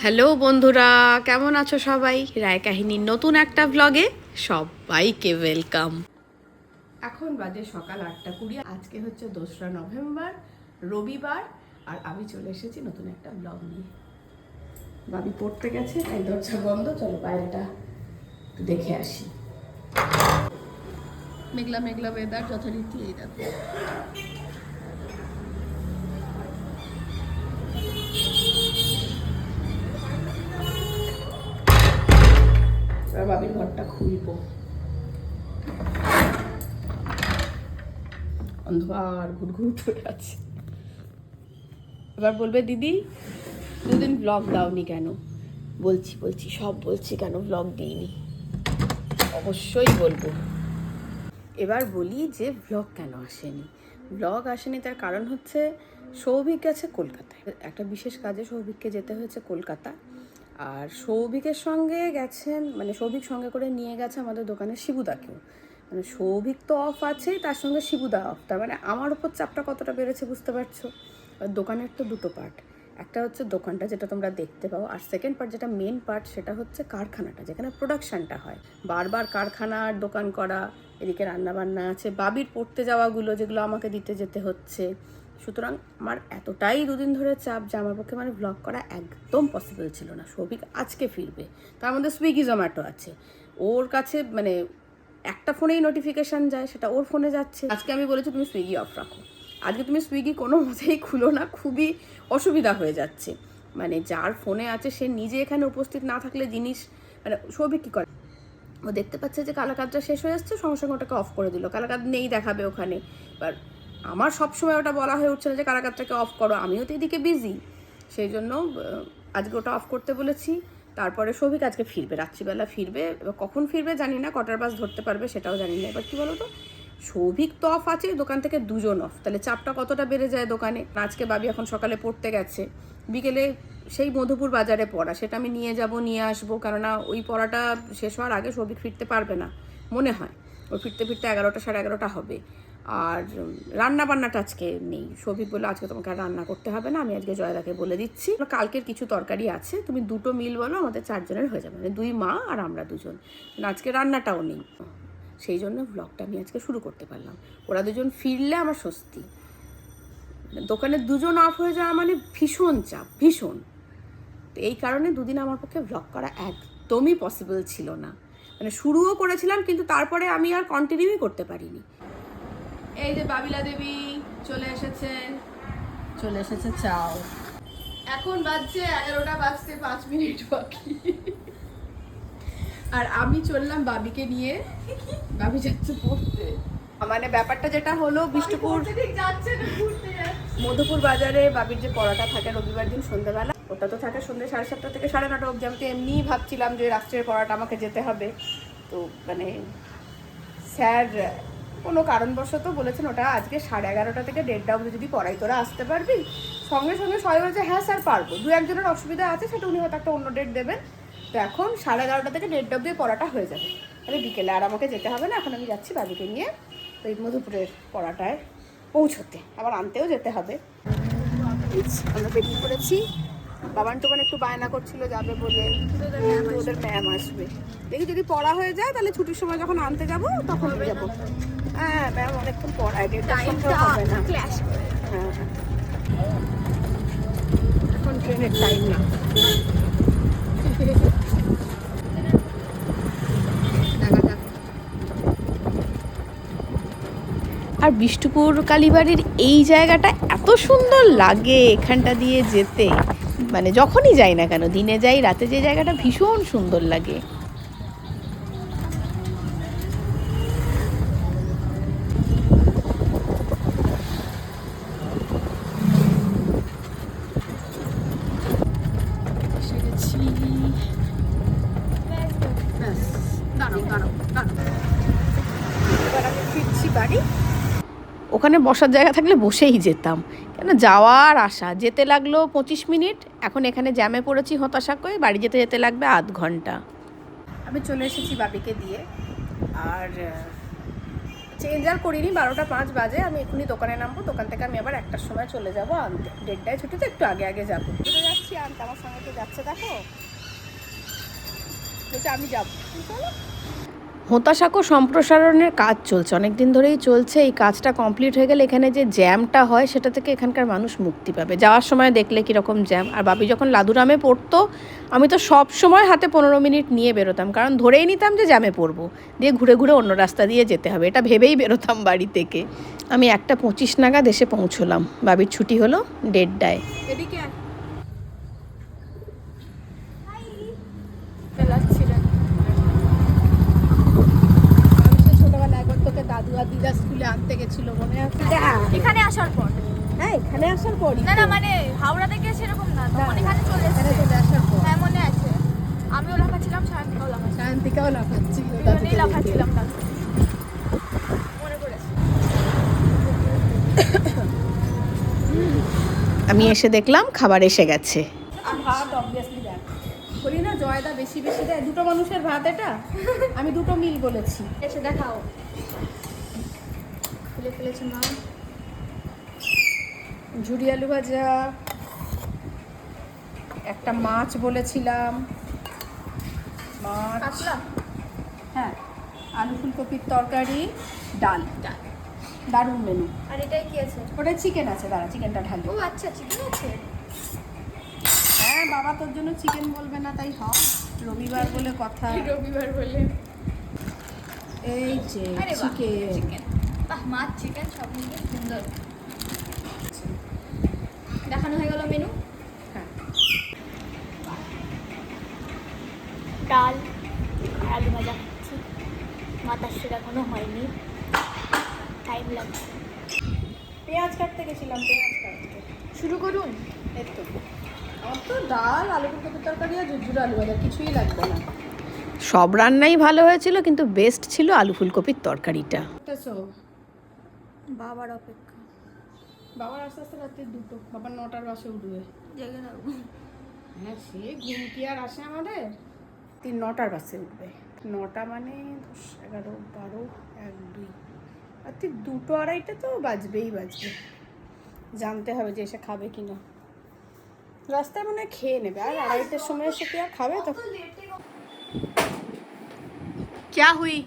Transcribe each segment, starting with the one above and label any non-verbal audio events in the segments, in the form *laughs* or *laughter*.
Hello বন্ধুরা কেমন আছো সবাই? রায় কাহিনীর নতুন একটা ব্লগে সবাইকে ওয়েলকাম এখন বাজে সকাল আটটা কুড়ি আজকে হচ্ছে দোসরা নভেম্বর রবিবার আর আমি চলে এসেছি নতুন একটা ব্লগ নিয়ে। বাবি পড়তে গেছে তাই দরজা বন্ধ চলো বাইরেটা একটু দেখে আসি। মেঘলা মেঘলা ওয়েদার যথারীতি এই দেখো। খুলবো অন্ধকার ঘুটঘুট হয়ে আছে এবার বলবে দিদি দুদিন ব্লগ দাওনি কেন? বলছি বলছি, সব বলছি কেন ব্লগ দিইনি? অবশ্যই বলব। এবার বলি যে ব্লগ কেন আসেনি? ব্লগ আসেনি তার কারণ হচ্ছে সৌভিক গেছে কলকাতায়। একটা বিশেষ কাজে সৌভিককে যেতে হয়েছে কলকাতা। আর সৌভিকের সঙ্গে গেছেন মানে সৌভিক সঙ্গে করে নিয়ে গেছে আমাদের দোকানের শিবুদাকেও। মানে সৌভিক তো অফ আছেই তার সঙ্গে শিবুদা অফ তার মানে আমার উপর চাপটা কতটা বেড়েছে বুঝতে পারছ? আর দোকানের তো দুটো পার্ট একটা হচ্ছে দোকানটা যেটা তোমরা দেখতে পাও, আর সেকেন্ড পার্ট যেটা মেন পার্ট সেটা হচ্ছে কারখানাটা, যেখানে প্রোডাকশনটা হয়। বারবার কারখানার দোকান করা, এদিকে রান্নাবান্না আছে, বাবির পড়তে যাওয়াগুলো যেগুলো আমাকে দিতে যেতে হচ্ছে। সুতরাং আমার এতটাই দুদিন ধরে চাপ যে আমার পক্ষে মানে ব্লগ করা একদম পসিবল ছিল না। সৌভিক আজকে ফিরবে। তার মধ্যে সুইগি জোম্যাটো আছে। ওর কাছে মানে একটা ফোনেই নোটিফিকেশান যায়, সেটা ওর ফোনে যাচ্ছে। আজকে আমি বলেছি তুমি সুইগি অফ রাখো। আজকে তুমি সুইগি কোনো মতেই খুলো না, খুবই অসুবিধা হয়ে যাচ্ছে। মানে যার ফোনে আছে, সে নিজে এখানে উপস্থিত না থাকলে জিনিস মানে সৌভিক কী করে? ও দেখতে পাচ্ছে যে কালাকাদটা শেষ হয়ে যাচ্ছে সঙ্গে সঙ্গে ওটাকে অফ করে দিল। কালাকাদ নেই দেখাবে ওখানে। এবার আমার সবসময় ওটা বলা হয়ে উঠছে না যে কারাগারটাকে অফ করো। আমিও তো এদিকে বিজি সেই জন্য আজকে ওটা অফ করতে বলেছি। তারপরে সৌভিক আজকে ফিরবে, রাত্রিবেলা ফিরবে। কখন ফিরবে জানি না, কটার বাস ধরতে পারবে সেটাও জানি না। এবার কী বলো তো সৌভিক তো অফ আছে, দোকান থেকে দুজন অফ তাহলে চাপটা কতটা বেড়ে যায় দোকানে? আজকে বাবি এখন সকালে পড়তে গেছে। বিকেলে সেই মধুপুর বাজারে পড়া। সেটা আমি নিয়ে যাব, নিয়ে আসব। কেননা ওই পড়াটা শেষ হওয়ার আগে সৌভিক ফিরতে পারবে না, মনে হয়। ও ফিরতে ফিরতে এগারোটা, সাড়ে এগারোটা হবে। আর রান্না বান্নাটা আজকে নেই। সৌভিক বলল, আজকে তোমাকে আর রান্না করতে হবে না, আমি আজকে জয়দাকে বলে দিচ্ছি। কালকের কিছু তরকারি আছে, তুমি দুটো মিল বলো, আমাদের চারজনের হয়ে যাবে। মানে দুই মা আর আমরা দুজন। মানে আজকে রান্নাটাও নেই। সেই জন্য ব্লগটা আমি আজকে শুরু করতে পারলাম। ওরা দুজন ফিরলে আমার স্বস্তি। মানে দোকানে দুজন অফ হয়ে যাওয়া মানে ভীষণ চাপ, ভীষণ। তো এই কারণে দুদিন আমার পক্ষে ব্লগ করা একদমই পসিবল ছিল না। মানে শুরুও করেছিলাম, কিন্তু তারপরে আমি আর কন্টিনিউই করতে পারিনি। এই যে বাবিলা দেবী চলে এসেছেন চলে এসেছে চাও। এখন বাজছে এগারোটা বাজতে পাঁচ মিনিট বাকি। আর আমি চললাম বাবিকে নিয়ে। বাবি যাচ্ছে পড়তে। মানে ব্যাপারটা যেটা হলো বিষ্ণুপুর মধুপুর বাজারে বাবির যে পড়াটা থাকে রবিবার দিন সন্ধ্যাবেলা ওটা তো থাকে সন্ধ্যে সাড়ে সাতটা থেকে সাড়ে নটা অবধি। আমি তো এমনিই ভাবছিলাম যে রাষ্ট্রের পড়াটা আমাকে যেতে হবে। তো মানে স্যার কোনো কারণবশত বলেছেন ওটা আজকে সাড়ে এগারোটা থেকে দেড়টা অবধি যদি পড়াই, তোরা আসতে পারবি? সঙ্গে সঙ্গে সবাই বলেছে হ্যাঁ স্যার, পারব। দু একজনের অসুবিধা আছে, সেটা উনি হয়তো একটা অন্য ডেট দেবেন। তো এখন সাড়ে এগারোটা থেকে দেড়টা অবধি পড়াটা হয়ে যাবে। তাহলে বিকেলে আর আমাকে যেতে হবে না, এখন আমি যাচ্ছি বাবিকে নিয়ে ওই মধুপুরের পড়াটায় পৌঁছতে। আবার আনতেও যেতে হবে। আমরা বেরিয়ে পড়েছি বাবান টোবান একটু বায়না করছিল যাবে বলে। ওদের ম্যাম আসবে। দেখি যদি পড়া হয়ে যায় তাহলে ছুটির সময় যখন আনতে যাব তখন যাব। হ্যাঁ ম্যাম অনেকক্ষণ পড়ায় দেড়টার সঙ্গে হবে না। হ্যাঁ হ্যাঁ। এখন ট্রেনের টাইম না। আর বিষ্ণুপুর কালীবাড়ির এই জায়গাটা এত সুন্দর লাগে এখানটা দিয়ে যেতে। মানে যখনই যাই না কেন, দিনে যাই, রাতে যে জায়গাটা ভীষণ সুন্দর লাগে। আমি ফিরছি বাড়ি। ওখানে বসার জায়গা থাকলে বসেই যেতাম। কেন? যাওয়ার আসা যেতে লাগল পঁচিশ মিনিট। এখন এখানে জ্যামে পড়েছি, হতাশা করে। বাড়ি যেতে যেতে লাগবে আধ ঘণ্টা। আমি চলে এসেছি বাবিকে দিয়ে। আর চেঞ্জ আর করিনি। বারোটা পাঁচ বাজে। আমি এখনই দোকানে নামবো। দোকান থেকে আমি আবার একটার সময় চলে যাব। আনতে দেড়টায় ছুটিতে একটু আগে আগে যাব। কোথায় যাচ্ছি। আনতে আমার সঙ্গে তো যাচ্ছে, দেখো। আমি যাব। চলো। হতাশাকো সম্প্রসারণের কাজ চলছে। অনেক দিন ধরেই চলছে। এই কাজটা কমপ্লিট হয়ে গেলে এখানে যে জ্যামটা হয়, সেটা থেকে এখানকার মানুষ মুক্তি পাবে। যাওয়ার সময় দেখলে কীরকম জ্যাম। আর বাবি যখন লাদুরামে পড়তো, আমি তো সব সময় হাতে পনেরো মিনিট নিয়ে বেরোতাম। কারণ ধরেই নিতাম যে জ্যামে পড়ব। দিয়ে ঘুরে ঘুরে অন্য রাস্তা দিয়ে যেতে হবে। এটা ভেবেই বেরোতাম বাড়ি থেকে। আমি একটা পঁচিশ নাগাদ এসে পৌঁছলাম। বাবির ছুটি হলো দেড়টায় এদিকে দাদু দিদা স্কুলে আনতে গেছিল মনে আছে? এখানে আসার পর? হ্যাঁ এখানে আসার পরই না না মানে হাওড়া থেকে সেরকম না তখন এখানে চলে এখানে এসেছে। চলে আসার পর। হ্যাঁ মনে আছে। আমিও লাফাচ্ছিলাম সায়ন্তিকাও লাফাচ্ছিল। শান্তিকাও লাফাচ্ছিল দুজনেই লাফাচ্ছিলাম তার মনে পড়েছে। আমি এসে দেখলাম খাবার এসে গেছে। আর ভাত অবভিয়াসলি দেয় বলি না জয়দা বেশি বেশি দেয়। দুটো মানুষের ভাত এটা? আমি দুটো মিল বলেছি। এসে দেখাও। খুলে ফেলেছে মা। ঝুড়ি আলু ভাজা। একটা মাছ বলেছিলাম। মাছ। হ্যাঁ আলু ফুলকপির তরকারি ডাল। ডাল। দারুণ মেনু আর এটাই কি আছে? ওটা চিকেন আছে দাঁড়া চিকেনটা ঢালি ও আচ্ছা চিকেন আছে? হ্যাঁ বাবা তোর জন্য চিকেন বলবে না তাই হয়। রবিবার বলে কথা। রবিবার বলে। এই যে চিকেন চিকেন বাহ মাছ চিকেন সব মিলিয়ে সুন্দর। দেখানো হয়ে গেল মেনু হ্যাঁ। ডাল আলু ভাজা খাচ্ছি মাথার সেটা এখনও হয়নি। টাইম লাগছে। পেঁয়াজ কাটতে গেছিলাম পেঁয়াজ কাটতে। শুরু করুন। এই তো। আমার তো ডাল আলু ফুলকপির তরকারি আর ঝুরঝুর আলু ভাজা কিছুই লাগবে না। সব রান্নাই ভালো হয়েছিল কিন্তু বেস্ট ছিল আলু ফুলকপির তরকারিটা। বাবার অপেক্ষা। বাবার আস্তে আস্তে রাত্রি দুটো বাবা নটার বাসে উঠবে। জেগে থাকব। হ্যাঁ সে ঘুম কি আর আসে আমাদের? তিন নটার বাসে উঠবে। নটা মানে দশ এগারো বারো এক দুই। আর তুই দুটো আড়াইটা তো বাজবেই বাজবে। জানতে হবে যে এসে খাবে কি না রাস্তায় মনে হয় খেয়ে নেবে। আর আড়াইটার সময় এসে কি আর খাবে তখন? ক্যা হুই?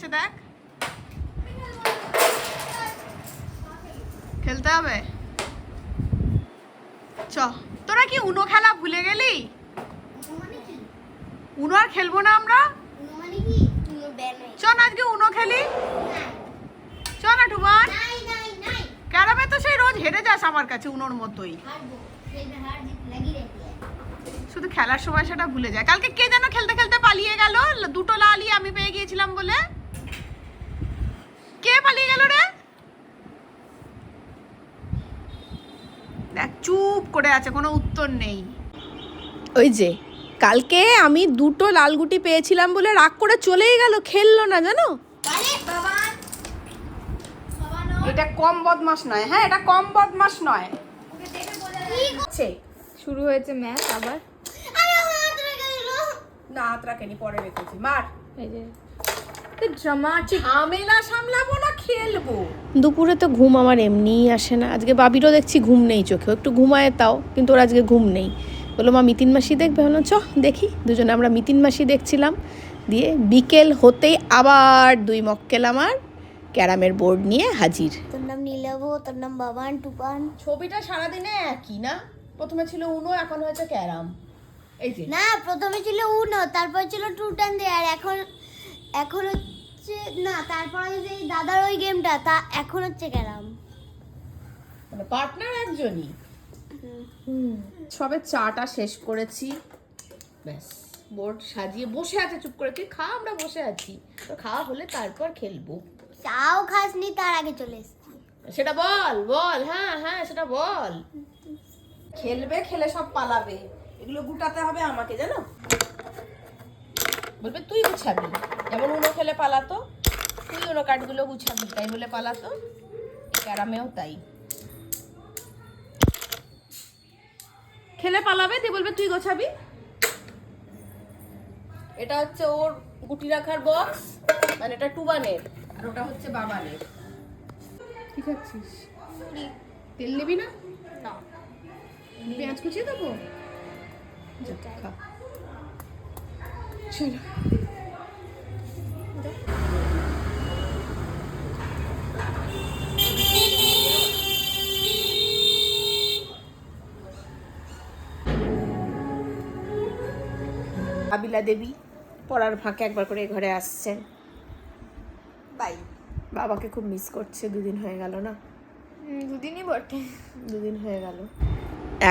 থেকে একজন উকি মারছে দেখ। খেলতে হবে? চ। তোরা কি উনো খেলা ভুলে গেলি? উনো আর খেলব না আমরা? চ না আজকে উনো খেলি। চ না টুমান ক্যারামে তো সেই রোজ হেরে যাস আমার কাছে উনোর মতোই। শুধু খেলার সময় সেটা ভুলে যায়। কালকে কে যেন খেলতে খেলতে পালিয়ে গেল? দুটো লালই আমি পেয়ে গিয়েছিলাম বলে। কে পালিয়ে গেল রে? দেখ চুপ করে আছে কোনো উত্তর নেই। ওই যে কালকে আমি দুটো লাল গুটি পেয়েছিলাম বলে রাগ করে চলেই গেল খেললো না জানো? এটা কম বদমাস নয় হ্যাঁ এটা কম বদমাস নয়। শুরু হয়েছে ম্যাচ আবার। না হাত রাখেনি পরে রেখেছি মার। এই যে। ঝামেলা সামলাবো না খেলব? দুপুরে তো ঘুম আমার এমনিই আসে না। আজকে বাবিরও দেখছি ঘুম নেই চোখে। একটু ঘুমায় তাও কিন্তু ওর আজকে ঘুম নেই। বলল মা মিতিন মাসি দেখবে? হলো চ দেখি। দুজনে আমরা মিতিন মাসি দেখছিলাম। দিয়ে বিকেল হতেই আবার দুই মক্কেল আমার ক্যারামের বোর্ড নিয়ে হাজির। তোর নাম নীলাভ তোর নাম বাবান টুপান। ছবিটা সারাদিনে একই না? প্রথমে ছিল উনো এখন হয়েছে ক্যারাম। এই যে। না প্রথমে ছিল উনো তারপর ছিল ট্রুট অ্যান্ড আর এখন এখন হচ্ছে না তারপরে যে এই দাদার ওই গেমটা তা এখন হচ্ছে ক্যারাম মানে পার্টনার একজনই? সবে চাটা শেষ করেছি। ব্যাস। বোর্ড সাজিয়ে বসে আছে চুপ করে। তুই খা আমরা বসে আছি। তো খাওয়া হলে তারপর খেলব। চাও খাসনি তার আগে চলে এসেছি। সেটা বল বল হ্যাঁ হ্যাঁ সেটা বল। খেলবে খেলে সব পালাবে। এগুলো গুটাতে হবে আমাকে জানো? বলবে তুই গুছাবি। যেমন উনো খেলে পালাতো তুই উনো কাঠগুলো গুছাবি তাই বলে পালাতো। ক্যারামেও তাই। খেলে পালাবে দিয়ে বলবে তুই গোছাবি? এটা হচ্ছে ওর গুটি রাখার বক্স মানে এটা টুবানের আর ওটা হচ্ছে বাবানের। কি খাচ্ছিস? তেল নেবি না? না। পেঁয়াজ কুচিয়ে দেবো? খা। চলো। আবিলা দেবী পড়ার ফাঁকে একবার করে ঘরে আসছেন। বাই। বাবাকে খুব মিস করছে দুদিন হয়ে গেল না? দুদিনই বটে। দুদিন হয়ে গেল।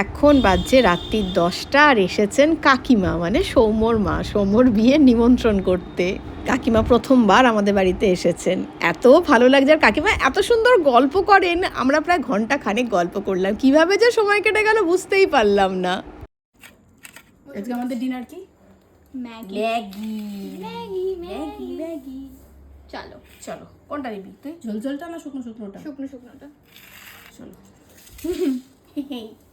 এখন বাজছে রাত্রির দশটা আর এসেছেন কাকিমা মানে সৌম্যর মা। সৌম্যর বিয়ের নিমন্ত্রণ করতে। কাকিমা প্রথমবার আমাদের বাড়িতে এসেছেন। এত ভালো লাগছে। আর কাকিমা এত সুন্দর গল্প করেন। আমরা প্রায় ঘণ্টা খানেক গল্প করলাম। কীভাবে যে সময় কেটে গেল বুঝতেই পারলাম না। আজকে আমাদের ডিনার কি? Maggi. Maggi. Maggi Maggi Maggi. চলো চলো। কোনটা নিবি তুই? ঝোল ঝোলটা না শুকনো শুকনোটা? শুকনো শুকনোটা। চলো।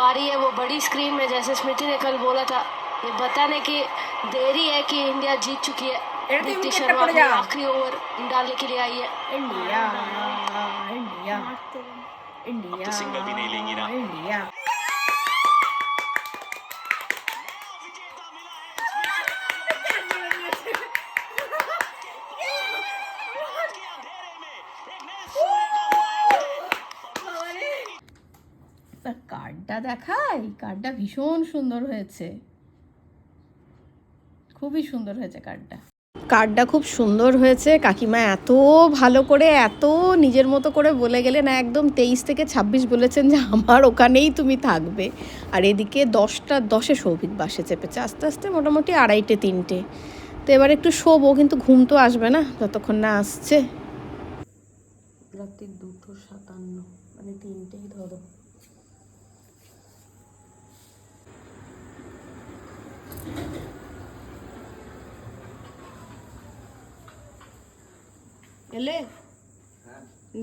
पारी है वो बड़ी स्क्रीन में जैसे स्मृति ने कल बोला था। ये बताने की देरी है कि इंडिया जीत चुकी है। दीप्ति शर्मा अपनी आखिरी ओवर डालने के लिए आई है। इंडिया इंडिया इंडिया तो सिंगल भी नहीं लेंगी ना। इंडिया। তা কার্ডটা দেখাই? কার্ডটা ভীষণ সুন্দর হয়েছে। খুবই সুন্দর হয়েছে কার্ডটা কার্ডটা খুব সুন্দর হয়েছে। কাকিমা এত ভালো করে এত নিজের মতো করে বলে গেলেন একদম তেইশ থেকে ছাব্বিশ বলেছেন যে আমার ওখানেই তুমি থাকবে। আর এদিকে দশটা দশে সৌভিক বাসে চেপেছে। আস্তে আস্তে মোটামুটি আড়াইটে তিনটে। তো এবার একটু শোবো কিন্তু ঘুম তো আসবে না যতক্ষণ না আসছে। রাত্রি দুটো সাতান্ন মানে তিনটেই ধরো। এলে?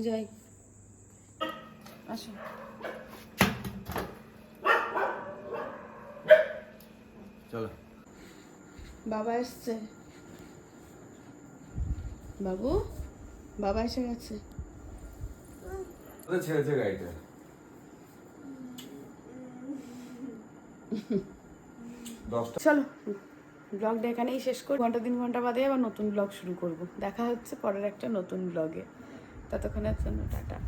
যাই। আসো। চলো। বাবা এসছে। বাবু? বাবা এসে গেছে। ছেড়েছে গাড়িটা? *laughs* দশটা। চলো, ব্লগটা এখানেই শেষ করি। ঘণ্টা তিন ঘণ্টা বাদে আবার নতুন ব্লগ শুরু করব। দেখা হচ্ছে পরের একটা নতুন ব্লগে। ততক্ষণের জন্য, টাটা।